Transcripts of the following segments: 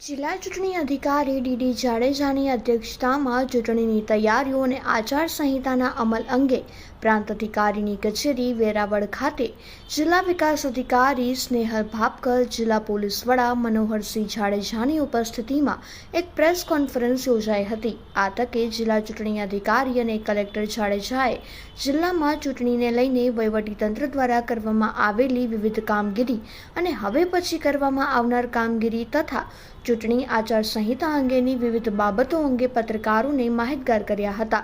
જિલ્લા ચૂંટણી અધિકારી ડીડી જાડેજાની અધ્યક્ષતામાં ચૂંટણીની તૈયારીઓ અને આચારસંહિતાના અમલ અંગે પ્રાંત અધિકારીની કચેરી વેરાવળ ખાતે જિલ્લા વિકાસ અધિકારી સ્નેહલ ભાપકર, જિલ્લા પોલીસ વડા મનોહરસિંહ જાડેજાની ઉપસ્થિતિમાં એક પ્રેસ કોન્ફરન્સ યોજાઈ હતી. આ તકે જિલ્લા ચૂંટણી અધિકારી અને કલેક્ટર જાડેજાએ જિલ્લામાં ચૂંટણીને લઈને વહીવટીતંત્ર દ્વારા કરવામાં આવેલી વિવિધ કામગીરી અને હવે પછી કરવામાં આવનાર કામગીરી તથા ચૂંટણી આચારસંહિતા અંગેની વિવિધ બાબતો અંગે પત્રકારોને માહિતગાર કર્યા હતા.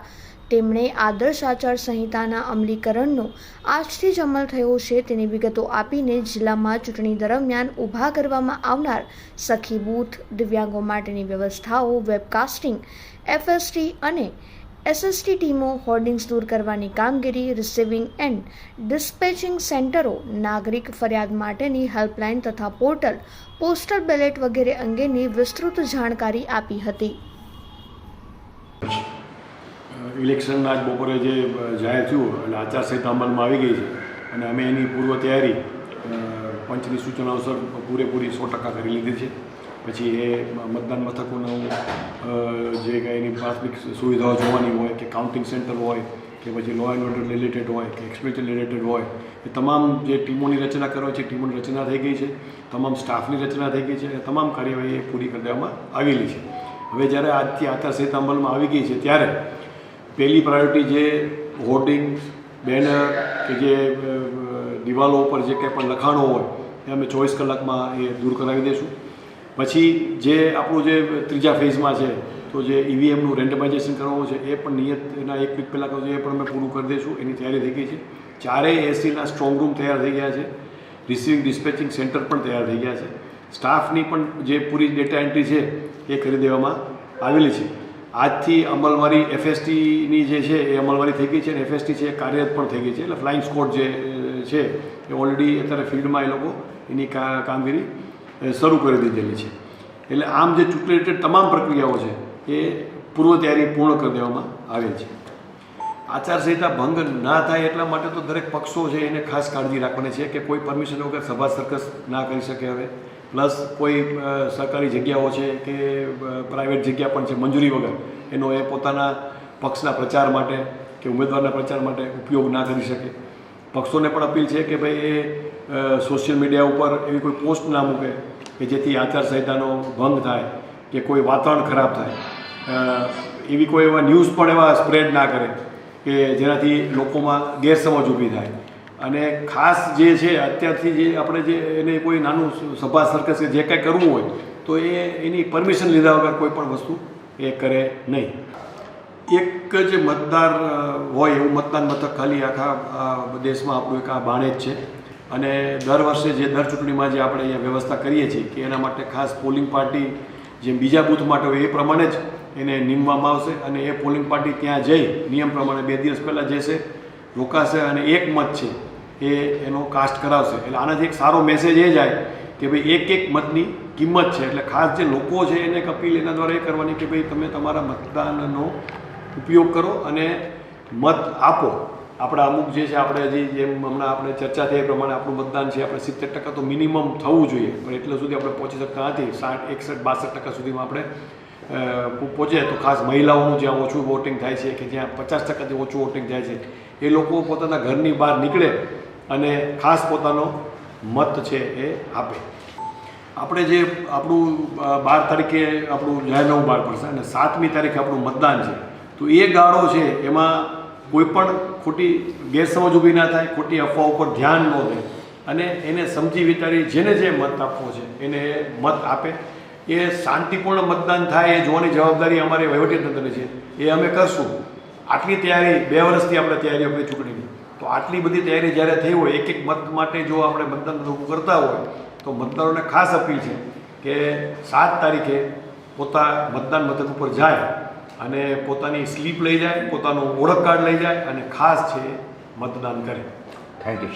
તેમણે આદર્શ આચારસંહિતાના અમલીકરણનો આજથી જ અમલ થયો છે તેની વિગતો આપીને જિલ્લામાં ચૂંટણી દરમિયાન ઊભા કરવામાં આવનાર સખી બૂથ, દિવ્યાંગો માટેની વ્યવસ્થાઓ, વેબકાસ્ટિંગ, એફએસટી અને એસએસટી ટીમો હોર્ડિંગ્સ દૂર કરવાની કામગીરી રિસીવિંગ એન્ડ ડિસ્પેચિંગ સેન્ટરો, નાગરિક ફરિયાદ માટેની હેલ્પલાઇન તથા પોર્ટલ પોસ્ટલ બેલેટ વગેરે અંગેની વિસ્તૃત જાણકારી આપી હતી. ઇલેક્શન આજ બપોરે જે જાહેર થયું અને આચારસંહિતા અમલમાં આવી ગઈ છે. અને અમે એની પૂર્વ તૈયારી પંચની સૂચના અનુસાર પૂરેપૂરી સો ટકા કરી લીધી છે. પછી એ મતદાન મથકોનું જે કાંઈ એની પ્રાથમિક સુવિધાઓ જોવાની હોય કે કાઉન્ટિંગ સેન્ટર હોય કે પછી લો એન્ડ ઓર્ડર રિલેટેડ હોય કે એક્સપેન્ચર રિલેટેડ હોય, એ તમામ જે ટીમોની રચના કરવા છે ટીમોની રચના થઈ ગઈ છે, તમામ સ્ટાફની રચના થઈ ગઈ છે અને તમામ કાર્યવાહી પૂરી કરી દેવામાં આવેલી છે. હવે જ્યારે આજથી આચારસંહિતા અમલમાં આવી ગઈ છે ત્યારે પહેલી પ્રાયોરિટી જે હોર્ડિંગ્સ બેનર કે જે દિવાલો ઉપર જે કંઈ પણ લખાણો હોય એ અમે ચોવીસ કલાકમાં એ દૂર કરાવી દઈશું પછી જે આપણું જે ત્રીજા ફેઝમાં છે, તો જે ઈવીએમનું રેન્ડમાઇઝેશન કરવાનું છે, એ પણ નિયત એના એક વીક પહેલાં કરવું એ પણ અમે પૂરું કરી દઈશું, એની તૈયારી થઈ ગઈ છે. ચારેય એસીના સ્ટ્રોંગ રૂમ તૈયાર થઈ ગયા છે. રિસીવિંગ ડિસ્પેચિંગ સેન્ટર પણ તૈયાર થઈ ગયા છે. સ્ટાફની પણ જે પૂરી ડેટા એન્ટ્રી છે, એ કરી દેવામાં આવેલી છે. આજથી અમલવારી એફએસટીની જે છે, એ અમલવારી થઈ ગઈ છે અને એફએસટી છે, એ કાર્યરત પણ થઈ ગઈ છે. એટલે ફ્લાઇંગ સ્કોડ જે છે, એ ઓલરેડી અત્યારે ફિલ્ડમાં એ લોકો એની કામગીરી શરૂ કરી દીધેલી છે. એટલે આમ જે ચૂંટણી રિલેટેડ તમામ પ્રક્રિયાઓ છે, એ પૂર્વ તૈયારી પૂર્ણ કરી દેવામાં આવેલ છે. આચારસંહિતા ભંગ ના થાય એટલા માટે તો દરેક પક્ષો છે એને ખાસ કાળજી રાખવાની છે કે કોઈ પરમિશન વગર સભા સર્કસ ના કરી શકે હવે. પ્લસ કોઈ સરકારી જગ્યાઓ છે કે પ્રાઇવેટ જગ્યા પણ છે મંજૂરી વગર, એનો એ પોતાના પક્ષના પ્રચાર માટે કે ઉમેદવારના પ્રચાર માટે ઉપયોગ ના કરી શકે. પક્ષોને પણ અપીલ છે કે ભાઈ એ સોશિયલ મીડિયા ઉપર એવી કોઈ પોસ્ટ ના મૂકે કે જેથી આચારસંહિતાનો ભંગ થાય, કે કોઈ વાતાવરણ ખરાબ થાય. એવી કોઈ એવા ન્યૂઝ પણ એવા સ્પ્રેડ ના કરે કે જેનાથી લોકોમાં ગેરસમજ ઊભી થાય. અને ખાસ જે છે, અત્યારથી જે આપણે જે એને કોઈ નાનું સભા સર્કસ કે જે કાંઈ કરવું હોય, તો એ એની પરમિશન લીધા વગર કોઈ પણ વસ્તુ એ કરે નહીં. એક જ મતદાર હોય એવું મતદાન મથક ખાલી આખા દેશમાં આપણું એક આ બાણે જ છે. અને દર વર્ષે જે દર ચૂંટણીમાં જે આપણે અહીંયા વ્યવસ્થા કરીએ છીએ કે એના માટે ખાસ પોલિંગ પાર્ટી જેમ બીજા બૂથ માટે હોય એ પ્રમાણે જ એને નીમવામાં આવશે અને એ પોલિંગ પાર્ટી ત્યાં જઈ નિયમ પ્રમાણે બે દિવસ પહેલાં જશે, રોકાશે અને એક મત છે એ એનો કાસ્ટ કરાવશે. એટલે આનાથી એક સારો મેસેજ એ જાય કે ભાઈ એક એક મતની કિંમત છે. એટલે ખાસ જે લોકો છે એને એક અપીલ એના દ્વારા એ કરવાની કે ભાઈ તમે તમારા મતદાનનો ઉપયોગ કરો અને મત આપો. આપણા અમુક જે છે, આપણે હજી જેમ હમણાં આપણે ચર્ચા થઈ એ પ્રમાણે આપણું મતદાન છે, આપણે સિત્તેર ટકા તો મિનિમમ થવું જોઈએ. પણ એટલા સુધી આપણે પહોંચી શકતા નથી. સાઠ, એકસઠ, બાસઠ ટકા સુધીમાં આપણે પહોંચે તો ખાસ મહિલાઓનું જ્યાં ઓછું વોટિંગ થાય છે કે જ્યાં પચાસ ટકાથી ઓછું વોટિંગ થાય છે, એ લોકો પોતાના ઘરની બહાર નીકળે અને ખાસ પોતાનો મત છે એ આપે. આપણે જે આપણું બાર તારીખે આપણું જાહેરનામું બહાર પડશે અને સાતમી તારીખે આપણું મતદાન છે. તો એ ગાળો છે, એમાં કોઈ પણ ખોટી ગેરસમજ ઊભી ના થાય, ખોટી અફવા ઉપર ધ્યાન ન દે. અને એને સમજી વિચારી જેને જે મત આપવો છે, એને મત આપે. એ શાંતિપૂર્ણ મતદાન થાય, એ જોવાની જવાબદારી અમારી વહીવટીતંત્રની છે. એ અમે કરશું. આટલી તૈયારી, બે વર્ષથી આપણે તૈયારી આપણી ચૂંટણીની. તો આટલી બધી તૈયારી જ્યારે થઈ હોય, એક એક મત માટે જો આપણે મતદાન કરતા હોય, તો મતદારોને ખાસ અપીલ છે કે સાત તારીખે પોતા મતદાન મથક ઉપર જાય. અને પોતાની સ્લીપ લઈ જાય, પોતાનું ઓળખ કાર્ડ લઈ જાય અને ખાસ છે મતદાન કરે. Thank you